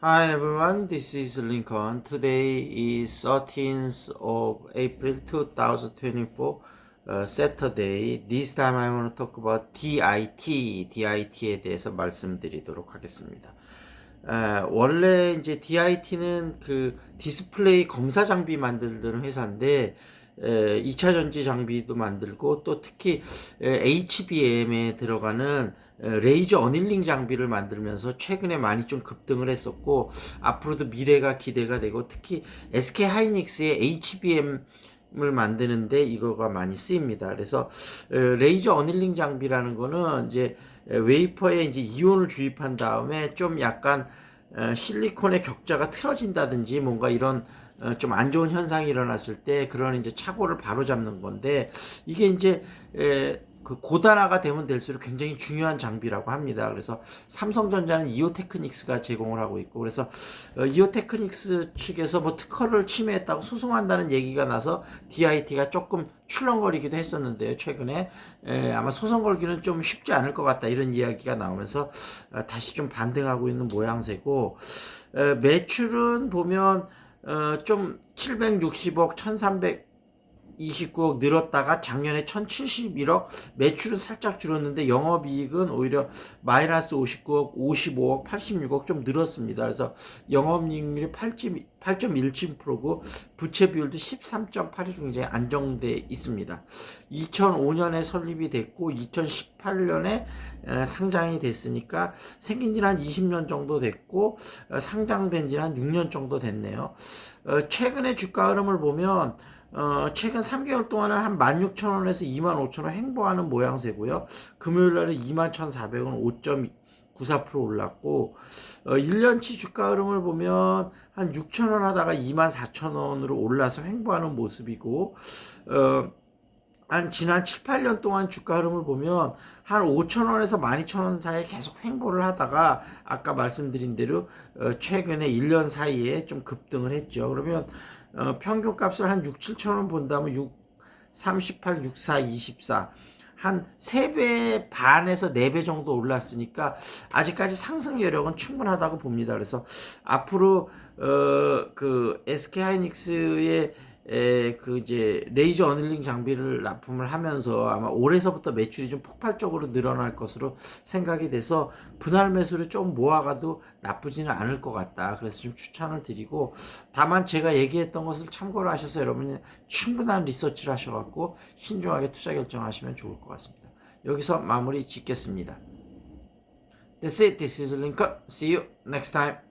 Hi everyone, this is Lincoln. Today is 13th of April 2024, uh, Saturday. This time I want to talk about DIT, DIT에 대해서 말씀드리도록 하겠습니다. 어, 원래 이제 DIT는 그 디스플레이 검사 장비 만들던 회사인데 에, 2차 전지 장비도 만들고 또 특히 에, HBM에 들어가는 에, 레이저 어닐링 장비를 만들면서 최근에 많이 좀 급등을 했었고 앞으로도 미래가 기대가 되고 특히 SK 하이닉스의 HBM 을 만드는데 이거가 많이 쓰입니다. 그래서 에, 레이저 어닐링 장비라는 거는 이제 에, 웨이퍼에 이제 이온을 주입한 다음에 좀 약간 어, 실리콘의 격자가 틀어진다든지 뭔가 이런 어, 좀안 좋은 현상이 일어났을 때 그런 이제 착오를 바로 잡는 건데 이게 이제 에, 그 고단화가 되면 될수록 굉장히 중요한 장비라고 합니다. 그래서 삼성전자는 이오테크닉스가 제공을 하고 있고 그래서 어, 이오테크닉스 측에서 뭐 특허를 침해했다고 소송한다는 얘기가 나서 DIT가 조금 출렁거리기도 했었는데요. 최근에 에, 아마 소송 걸기는 좀 쉽지 않을 것 같다 이런 이야기가 나오면서 어, 다시 좀 반등하고 있는 모양새고 에, 매출은 보면 어, 좀 760억, 1329억 늘었다가 작년에 1071억 매출은 살짝 줄었는데 영업이익은 오히려 마이너스 59억, 55억, 86억 좀 늘었습니다. 그래서 영업이익률이 8.17%고 부채 비율도 13.8이 굉장히 안정돼 있습니다. 2005년에 설립이 됐고 2018년에 상장이 됐으니까 생긴 지는 한 20년 정도 됐고 어, 상장된 지는 한 6년 정도 됐네요. 어, 최근의 주가 흐름을 보면 어, 최근 3개월 동안은 한 16,000원에서 25,000원 행보하는 모양새고요. 금요일 날은 21,400원 5.94% 올랐고 어, 1년치 주가 흐름을 보면 한 6,000원 하다가 24,000원으로 올라서 횡보하는 모습이고 어, 한 지난 7, 8년 동안 주가 흐름을 보면 한 5,000원에서 12,000원 사이에 계속 횡보를 하다가 아까 말씀드린 대로 어, 최근에 1년 사이에 좀 급등을 했죠. 그러면 어, 평균 값을 한 6, 7,000원 본다면 6, 38, 64, 24. 한 3배 반에서 4배 정도 올랐으니까 아직까지 상승 여력은 충분하다고 봅니다. 그래서 앞으로 어, 그 SK 하이닉스의 에, 그 이제 레이저 어닐링 장비를 납품을 하면서 아마 올해서부터 매출이 좀 폭발적으로 늘어날 것으로 생각이 돼서 분할 매수를 좀 모아가도 나쁘지는 않을 것 같다. 그래서 좀 추천을 드리고 다만 제가 얘기했던 것을 참고로 하셔서 여러분이 충분한 리서치를 하셔갖고 신중하게 투자 결정하시면 좋을 것 같습니다. 여기서 마무리 짓겠습니다. That's it. This is Lincoln. See you next time.